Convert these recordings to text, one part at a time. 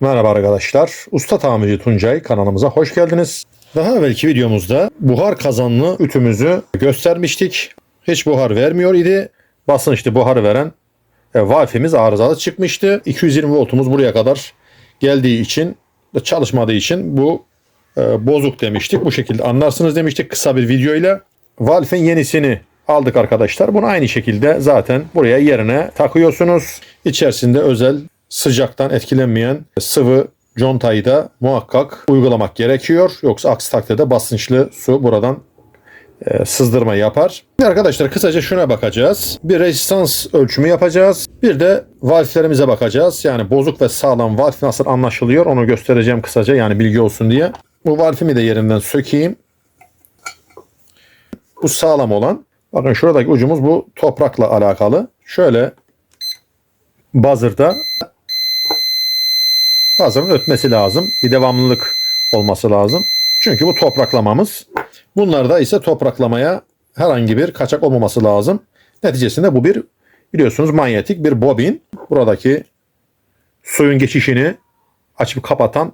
Merhaba arkadaşlar. Usta Tamirci Tuncay kanalımıza hoş geldiniz. Daha evvelki videomuzda buhar kazanlı ütümüzü göstermiştik. Hiç buhar vermiyor idi. Basınçlı buharı veren e, valfimiz arızalı çıkmıştı. 220 voltumuz buraya kadar geldiği için çalışmadığı için bu e, bozuk demiştik. Bu şekilde anlarsınız demiştik kısa bir videoyla. Valf'in yenisini aldık arkadaşlar. Bunu aynı şekilde zaten buraya yerine takıyorsunuz. İçerisinde özel sıcaktan etkilenmeyen sıvı contayı da muhakkak uygulamak gerekiyor. Yoksa aksi takdirde basınçlı su buradan e, sızdırma yapar. Arkadaşlar kısaca şuna bakacağız. Bir rezistans ölçümü yapacağız. Bir de valflerimize bakacağız. Yani bozuk ve sağlam valf nasıl anlaşılıyor onu göstereceğim kısaca yani bilgi olsun diye. Bu valfimi de yerinden sökeyim. Bu sağlam olan. Bakın şuradaki ucumuz bu toprakla alakalı. Şöyle buzzer'da buzzer'ın ötmesi lazım. Bir devamlılık olması lazım. Çünkü bu topraklamamız. Bunlarda ise topraklamaya herhangi bir kaçak olmaması lazım. Neticesinde bu bir biliyorsunuz manyetik bir bobin. Buradaki suyun geçişini açıp kapatan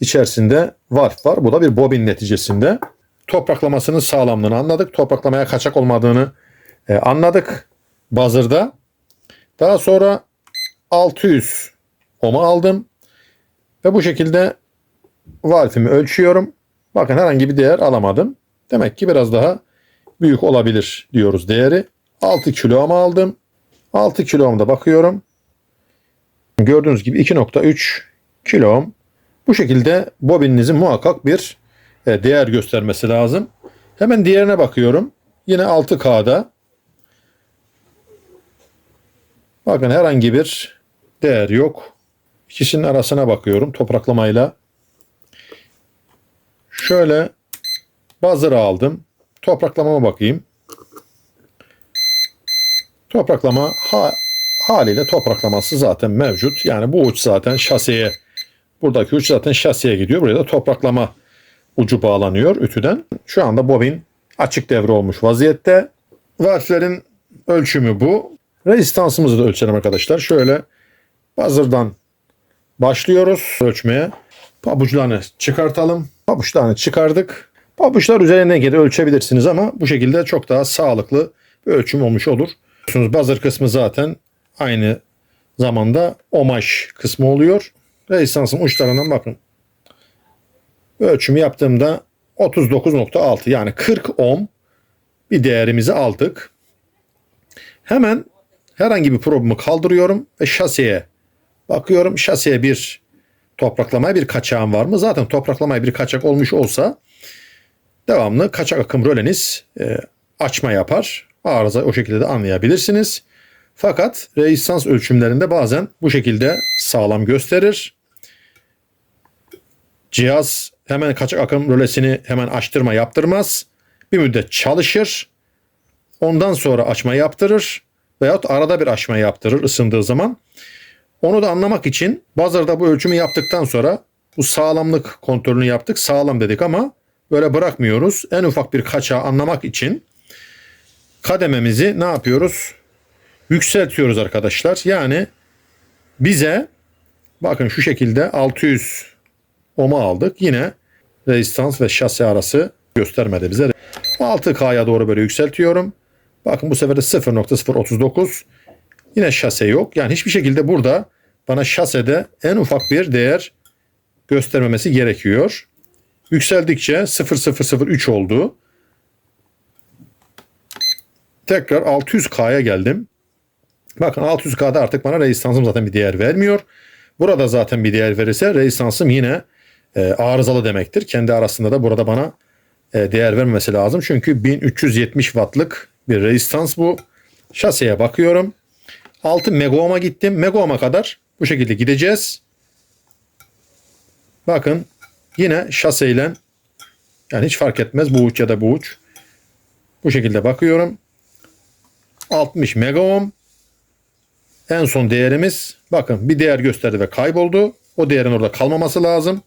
içerisinde valf var. Bu da bir bobin neticesinde. Topraklamasının sağlamlığını anladık. Topraklamaya kaçak olmadığını e, anladık. Buzzer'da. Daha sonra 600 ohm'a aldım. Ve bu şekilde valfimi ölçüyorum. Bakın herhangi bir değer alamadım. Demek ki biraz daha büyük olabilir diyoruz değeri. 6 kilo ama aldım. 6 kilomda bakıyorum. Gördüğünüz gibi 2.3 kilom. Bu şekilde bobininizin muhakkak bir e, değer göstermesi lazım. Hemen diğerine bakıyorum. Yine 6K'da. Bakın herhangi bir değer yok. İkisinin arasına bakıyorum topraklamayla. Şöyle buzzer'ı aldım. Topraklamama bakayım. Topraklama ha, haliyle topraklaması zaten mevcut. Yani bu uç zaten şaseye buradaki uç zaten şaseye gidiyor. Buraya da topraklama ucu bağlanıyor ütüden. Şu anda bobin açık devre olmuş vaziyette. Valflerin ölçümü bu. Rezistansımızı da ölçelim arkadaşlar. Şöyle buzzer'dan başlıyoruz ölçmeye. Pabuçlarını çıkartalım. Pabuçlarını çıkardık. Pabuçlar üzerine göre ölçebilirsiniz ama bu şekilde çok daha sağlıklı bir ölçüm olmuş olur. Biliyorsunuz buzzer kısmı zaten aynı zamanda omaj kısmı oluyor. Rezistansın uçlarından bakın. Ölçümü yaptığımda 39.6 yani 40 ohm bir değerimizi aldık. Hemen herhangi bir problemi kaldırıyorum ve şaseye bakıyorum. Şaseye bir topraklamaya bir kaçağım var mı? Zaten topraklamaya bir kaçak olmuş olsa devamlı kaçak akım röleniz e, açma yapar. Arıza o şekilde de anlayabilirsiniz. Fakat rezistans ölçümlerinde bazen bu şekilde sağlam gösterir. Cihaz hemen kaçak akım rölesini hemen açtırma yaptırmaz. Bir müddet çalışır. Ondan sonra açma yaptırır. Veyahut arada bir açma yaptırır ısındığı zaman. Onu da anlamak için buzzer'da bu ölçümü yaptıktan sonra bu sağlamlık kontrolünü yaptık. Sağlam dedik ama böyle bırakmıyoruz. En ufak bir kaçağı anlamak için kadememizi ne yapıyoruz? Yükseltiyoruz arkadaşlar. Yani bize bakın şu şekilde 600 ohm'a aldık. Yine rezistans ve şase arası göstermedi bize. 6K'ya doğru böyle yükseltiyorum. Bakın bu sefer de 0.039 Yine şase yok. Yani hiçbir şekilde burada bana şasede en ufak bir değer göstermemesi gerekiyor. Yükseldikçe 0003 oldu. Tekrar 600K'ya geldim. Bakın 600K'da artık bana rezistansım zaten bir değer vermiyor. Burada zaten bir değer verirse rezistansım yine e, arızalı demektir. Kendi arasında da burada bana e, değer vermemesi lazım. Çünkü 1370 wattlık bir rezistans bu. Şaseye bakıyorum. 6 megaohm'a gittim. Megaohm'a kadar bu şekilde gideceğiz. Bakın yine şaseyle yani hiç fark etmez bu uç ya da bu uç. Bu şekilde bakıyorum. 60 megaohm. En son değerimiz bakın bir değer gösterdi ve kayboldu. O değerin orada kalmaması lazım.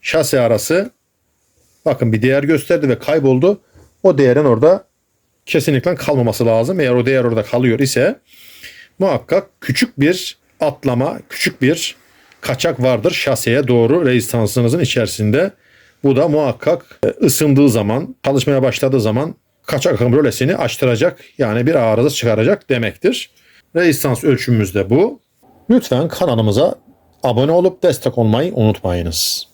Şase arası bakın bir değer gösterdi ve kayboldu. O değerin orada kesinlikle kalmaması lazım. Eğer o değer orada kalıyor ise muhakkak küçük bir atlama, küçük bir kaçak vardır şaseye doğru rezistansınızın içerisinde. Bu da muhakkak e, ısındığı zaman, çalışmaya başladığı zaman kaçak akım rölesini açtıracak. Yani bir arıza çıkaracak demektir. Rezistans ölçümümüz de bu. Lütfen kanalımıza abone olup destek olmayı unutmayınız.